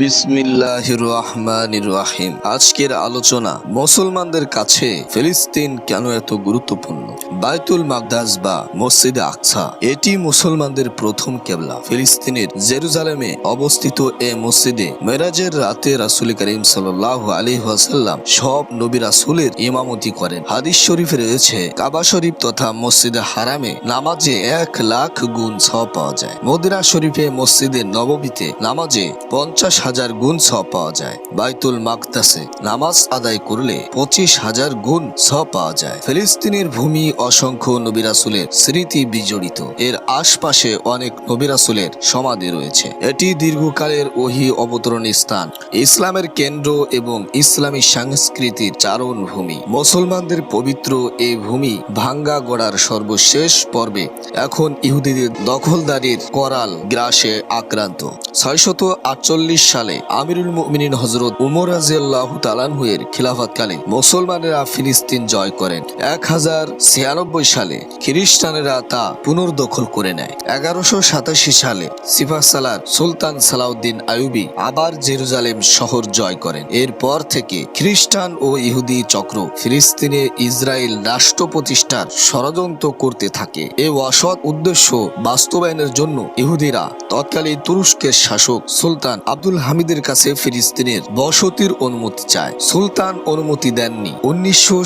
বিসমিল্লাহ রহমান রাহিম আজকের আলোচনা, মুসলমানদের কাছে ফিলিস্তিন কেন এত গুরুত্বপূর্ণ? বায়তুল মাকদাস বা মসজিদে আকসা, এটি মুসলমানদের প্রথম কেবলা। ফিলিস্তিনের জেরুজালেমে অবস্থিত এ মসজিদে মেরাজের রাতে রাসুল করিম সাল্লাহ আলী ওয়াসাল্লাম সব নবী রাসুলের ইমামতি করেন। হাদিস শরীফে রয়েছে, কাবা শরীফ তথা মসজিদে হারামে নামাজে এক লাখ গুণ ছ পাওয়া যায়। মদিনা শরীফে মসজিদে নববীতে নামাজে পঞ্চাশ হাজার গুণ সব পাওয়া যায়। বাইতুল মাকদাসে নামাজ আদায় করলে পঁচিশ হাজার গুণ সব পাওয়া যায়। ফিলিস্তিনের ভূমি অসংখ্য নবিরাসুলের স্মৃতি বিজড়িত। এর আশপাশে অনেক নবিরাসুলের সমাধি রয়েছে। এটি দীর্ঘকালের ওহি অবতরণ স্থান। ইসলামের কেন্দ্র এবং ইসলামী সংস্কৃতির চারণ ভূমি। মুসলমানদের পবিত্র এই ভূমি ভাঙ্গা গড়ার সর্বশেষ পর্বে এখন ইহুদিদের দখলদারির করাল গ্রাসে আক্রান্ত। ছয়শত আটচল্লিশ সালে আমিরুল মুমিনিন হজরত উমর রাজিয়াল্লাহ তালানহুয়ের খিলাফতকালে মুসলমানেরা ফিলিস্তিন জয় করেন। এক হাজার ছিয়ানব্বই সালে খ্রিস্টানেরা তা পুনর্দখল করে নেয়। এগারোশো সাতাশি সালে সিফাসালার সুলতান সালাউদ্দিন আয়ুবি আবার জেরুজালেম শহর জয় করেন। এরপর থেকে খ্রিস্টান ও ইহুদি চক্র ফিলিস্তিনে ইসরায়েল রাষ্ট্র প্রতিষ্ঠার ষড়যন্ত্র করতে থাকে। এ অসৎ উদ্দেশ্য বাস্তবায়নের জন্য ইহুদিরা তৎকালীন তুরস্কের শাসক সুলতান আব্দুল হামিদের কাছে ফিলিস্তিনের বসতির অনুমতি চায়। সুলতান অনুমতি দেননি। উনিশশো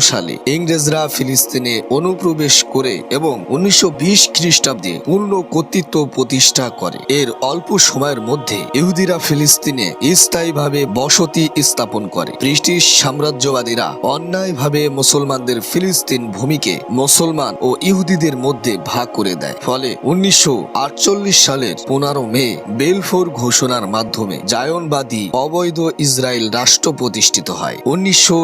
সালে ইংরেজরা ফিলিস্তিনে অনুপ্রবেশ করে এবং উনিশশো বিশ খ্রিস্টাব্দে পূর্ণ কর্তৃত্ব প্রতিষ্ঠা করে। এর অল্প সময়ের মধ্যে ইহুদিরা ফিলিস্তিনে স্থায়ীভাবে বসতি স্থাপন করে। ব্রিটিশ সাম্রাজ্যবাদীরা অন্যায়ভাবে মুসলমানদের ফিলিস্তিন ভূমিকে মুসলমান ও ইহুদিদের মধ্যে ভাগ করে দেয়। ফলে উনিশশো আটচল্লিশ সালের পনেরো মে, বেলফোর ঘোষণার মাধ্যমে জায়নবাদী অবৈধ ইসরায়েল রাষ্ট্র প্রতিষ্ঠিত হয়। উনিশশো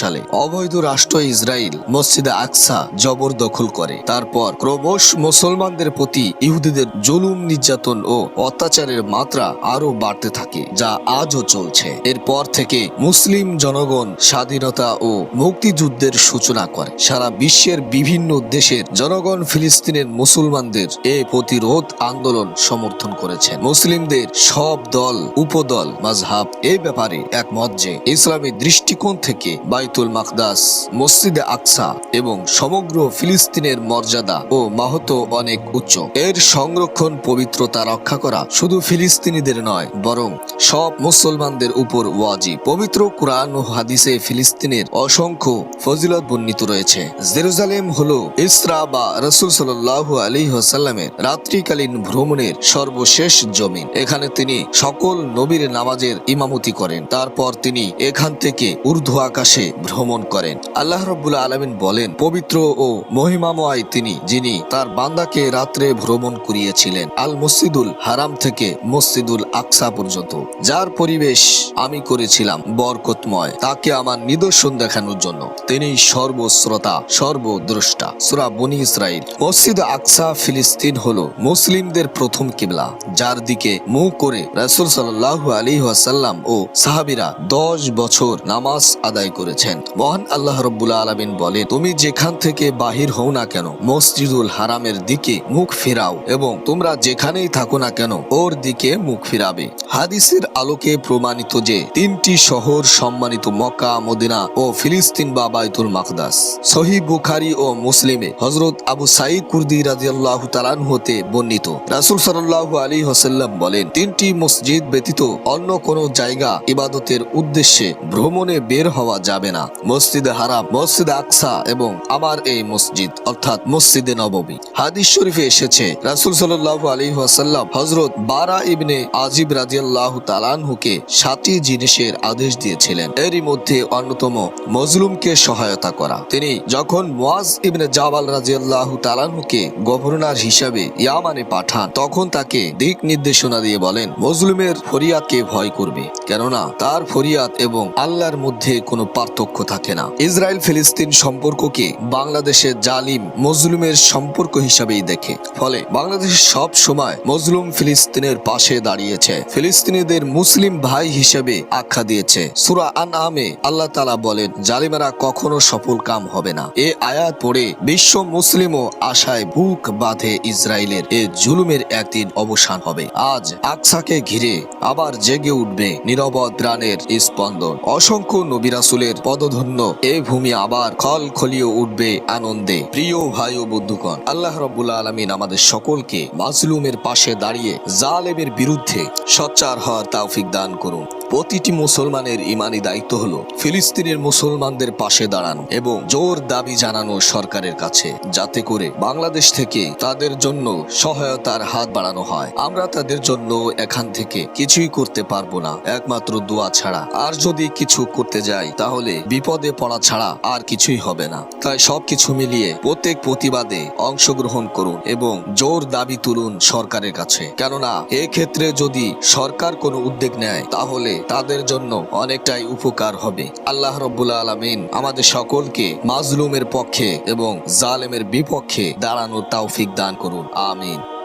সালে অবৈধ রাষ্ট্র ইসরায়েল মসজিদে আকসা জবরদখল করে। তারপর ক্রমশ মুসলমানদের প্রতি ইহুদিদের জুলুম, নির্যাতন ও অত্যাচারের মাত্রা আরও বাড়তে থাকে, যা আজও চলছে। এরপর থেকে মুসলিম জনগণ স্বাধীনতা ও মুক্তিযুদ্ধের সূচনা করে। সারা বিশ্বের বিভিন্ন দেশের জনগণ ফিলিস্তিনের মুসলমানদের এ প্রতিরোধ আন্দোলন সমর্থন করেছেন। মুসলিমদের সব দল, উপদল মাজহাব এ ব্যাপারে একমত যে ইসলামী দৃষ্টিকোণ থেকে বাইতুল মাকদাস, মসজিদে আকসা এবং সমগ্র ফিলিস্তিনের মর্যাদা ও মাহত অনেক উচ্চ। এর সংরক্ষণ, পবিত্রতা রক্ষা করা শুধু ফিলিস্তিনিদের নয়, বরং সব মুসলমানদের উপর ওয়াজি পবিত্র কোরআন ও হাদিসে ফিলিস্তিনের অসংখ্য ফজিলত বর্ণিত রয়েছে। জেরুজালেম হলো ইসরা বা রসুল সাল্লাল্লাহু আলাইহি ওয়াসাল্লামের রাত্রিকালীন ভ্রমণের সর্বশেষ জমিন। এখানে তিনি সকল নবীর নামাজের ইমামতি করেন। তারপর তিনি এখান থেকে ঊর্ধ্ব আকাশে ভ্রমণ করেন। আল্লাহ রব্বুল আলমিন বলেন, পবিত্র ও মহিমাময় তিনি, যিনি তার বান্দাকে রাত্রে ভ্রমণ করিয়েছিলেন আল মসজিদুল হারাম থেকে মসজিদুল আকসা পর্যন্ত। যার পরিবেশ আমি করেছিলাম বরকতময়, তাকে আমার নিদর্শন দেখানোর জন্য। তিনি সর্বশ্রোতা, সর্বদ্রষ্টা। সুরা বনি ইসরাইল মসজিদ আকসা ফিলিস্তিন হলো মুসলিমদের প্রথম কিবলা, যার দিকে মুখ করে রাসুল সাল্লাহ আলী ওয়াসাল্লাম ও সাহাবিরা দশ বছর নামাজ আদায় করেছেন। মহান আল্লাহ রব্বুল আলমিন বলে তুমি যেখান থেকে বাহির হও না কেন, মসজিদুল হারামের দিকে মুখ ফেরাও এবং তোমরা যেখানেই থাকো না কেন, ওর দিকে মুখ ফিরাবে। হাদিসের আলোকে প্রমাণিত যে তিনটি শহর সম্মানিত মক্কা, মদিনা ও ফিলিস্তিন বা বাইতুল মাকদাস। সহি বুখারি ও মুসলিমে হজরত আবু সাইদ কুর্দি রাজিয়াল্লাহ তালান হতে বর্ণিত। রাসুল সাল্লাহ আলী হোসাল্লাম বলেন, তিনটি মসজিদ ব্যতীত অন্য কোনো জায়গা ইবাদতের উদ্দেশ্যে ভ্রমণে বের হওয়া যাবে না। মসজিদে হারাম, মসজিদ আকসা এবং আমার এই মসজিদ, অর্থাৎ মসজিদে নববী হাদিস শরীফে এসেছে, রাসুল সাল্লাহ আলী ওয়াসাল্লাম হজরত বারা ইবনে আজিব রাজিয়াল্লাহ তালানহুকে সাতটি জিনিসের আদেশ দিয়েছিলেন। এরই মধ্যে অন্যতম, মজলুমকে সহায়তা করা। তিনি যখন মোয়াজ ইবনে জাবাল রাজিয়াল্লাহ তালানহুকে গভর্নর হিসাবে ইয়ামানে পাঠান তখন তাকে দিক নির্দেশনা দিয়ে বলেন মজলুমের ফরিয়াদকে ভয় করবে? কেননা তার ফরিয়াদ এবং আল্লাহর মধ্যে কোনো পার্থক্য থাকে না। ইসরায়েল ফিলিস্তিন সম্পর্ককে বাংলাদেশের জালিম মজলুমের সম্পর্ক হিসাবেই দেখে। ফলে বাংলাদেশ সব সময় মজলুম ফিলিস্তিনের পাশে দাঁড়িয়েছে। ফিলিস্তিনিদের মুসলিম ভাই হিসেবে আখ্যা দিয়েছে। সুরা আন আমে আল্লাহ তালা বলেন, জালিমেরা কখনো সফল কাম হবে না। এ আয়াত পড়ে বিশ্ব মুসলিমও আশায় বুক বাঁধে ইসরায়েলের। এ জুলুমের একদিন অবসান হবে। আজ আকসাকে ঘিরে আবার জেগে উঠবে নিরবদ প্রাণের স্পন্দন। অসংখ্য নবিরাসুলের পদধন্য এ ভূমি আবার খল খলিয়ে উঠবে আনন্দে। প্রিয় ভাই ও বন্ধুগণ, আল্লাহ রব্বুল আলমিন আমাদের সকলকে মাজলুমের পাশে দাঁড়িয়ে জালেমের বিরুদ্ধে সচ্চার হওয়ার তাওফিক দান করুন। প্রতিটি মুসলমানের ইমানি দায়িত্ব হল ফিলিস্তিনের মুসলমানদের পাশে দাঁড়ানো এবং জোর দাবি জানানো সরকারের কাছে, যাতে করে বাংলাদেশ থেকে তাদের জন্য সহায়তার হাত বাড়ানো হয়। আমরা তাদের জন্য এখান থেকে কিছুই করতে পারব না, একমাত্র দোয়া ছাড়া। আর যদি কিছু করতে যাই, তাহলে বিপদে পড়া ছাড়া আর কিছুই হবে না। তাই সবকিছু মিলিয়ে প্রত্যেক প্রতিবাদে অংশগ্রহণ করুন এবং জোর দাবি তুলুন সরকারের কাছে। কেননা, এক্ষেত্রে যদি সরকার কোনো উদ্যোগ নেয়, তাহলে তাদের জন্য অনেকটাই উপকার হবে। আল্লাহ রব্বুল আলমিন আমাদের সকলকে মাজলুমের পক্ষে এবং জালেমের বিপক্ষে দাঁড়ানোর তাওফিক দান করুন। আমিন।